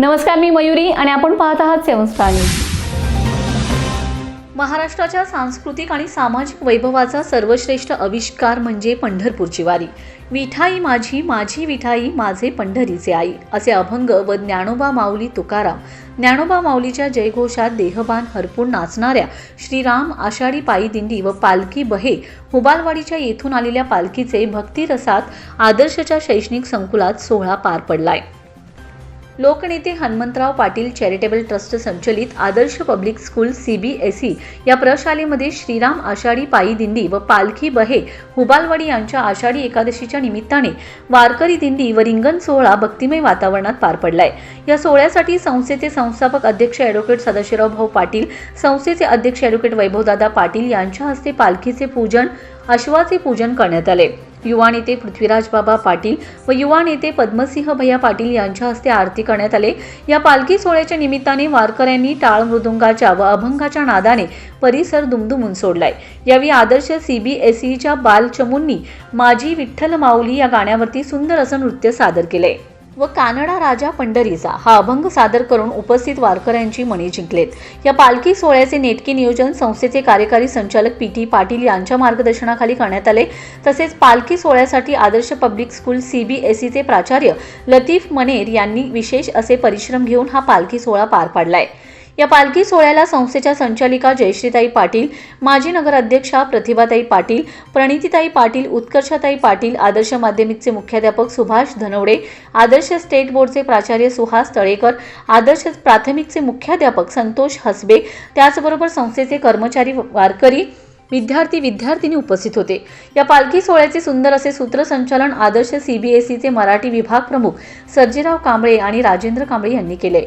नमस्कार मी मयुरी आणि आपण पाहत आहात सेवन स्टार न्यूज. महाराष्ट्राच्या सांस्कृतिक आणि सामाजिक वैभवाचा सर्वश्रेष्ठ आविष्कार म्हणजे पंढरपूरची वारी. विठाई माझी माझी विठाई माझे पंढरीचे आई असे अभंग व ज्ञानोबा माऊली तुकाराम. ज्ञानोबा माऊलीच्या जयघोषात देहबान हरपून नाचणाऱ्या श्रीराम आषाढी पायी दिंडी व पालखी बहे हुबालवाडीच्या येथून आलेल्या पालखीचे भक्तिरसात आदर्शच्या शैक्षणिक संकुलात सोहळा पार पडलाय. लोकनेते हनुमंतराव पाटील चॅरिटेबल ट्रस्ट संचलित Adarsh public school C B S E या प्रशालेमध्ये श्रीराम आषाढी पायी दिंडी व पालखी बहे हुबालवाडी यांच्या आषाढी एकादशीच्या निमित्ताने वारकरी दिंडी व रिंगण सोहळा भक्तिमय वातावरणात पार पडलाय. या सोहळ्यासाठी संस्थेचे संस्थापक अध्यक्ष ॲडव्होकेट सदाशिवराव भाऊ पाटील संस्थेचे अध्यक्ष ॲडव्होकेट वैभवदादा पाटील यांच्या हस्ते पालखीचे पूजन अश्वाचे पूजन करण्यात आले. युवा नेते पृथ्वीराज बाबा पाटील व युवा नेते पद्मसिंह भैया पाटील यांच्या हस्ते आरती करण्यात आले. या पालखी सोहळ्याच्या निमित्ताने वारकऱ्यांनी टाळ मृदुंगाच्या व अभंगाच्या नादाने परिसर दुमदुमून सोडलाय. यावेळी आदर्श सीबीएसईच्या बालचमूंनी माझी विठ्ठल माऊली या गाण्यावरती सुंदर असं नृत्य सादर केलंय. व कानडा राजा पंढरीचा हा अभंग सादर करून उपस्थित वारकऱ्यांची मने जिंकलेत. या पालखी सोहळ्याचे नेटके नियोजन संस्थेचे कार्यकारी संचालक पी टी पाटील यांच्या मार्गदर्शनाखाली करण्यात आले. तसेच पालखी सोहळ्यासाठी आदर्श पब्लिक स्कूल सीबीएसईचे प्राचार्य लतीफ मनेर यांनी विशेष असे परिश्रम घेऊन हा पालखी सोहळा पार पाडलाय. या पालखी सोहळ्याला संस्थेच्या संचालिका जयश्रीताई पाटील माजी नगराध्यक्षा प्रतिभाताई पाटील प्रणितीताई पाटील उत्कर्षाताई पाटील आदर्श माध्यमिकचे मुख्याध्यापक सुभाष धनवडे आदर्श स्टेट बोर्डचे प्राचार्य सुहास तळेकर आदर्श प्राथमिकचे मुख्याध्यापक संतोष हसबे त्याचबरोबर संस्थेचे कर्मचारी वारकरी विद्यार्थी विद्यार्थिनी उपस्थित होते. या पालखी सोहळ्याचे सुंदर असे सूत्रसंचालन आदर्श सीबीएसईचे मराठी विभाग प्रमुख सर्जेराव कांबळे आणि राजेंद्र कांबळे यांनी केले.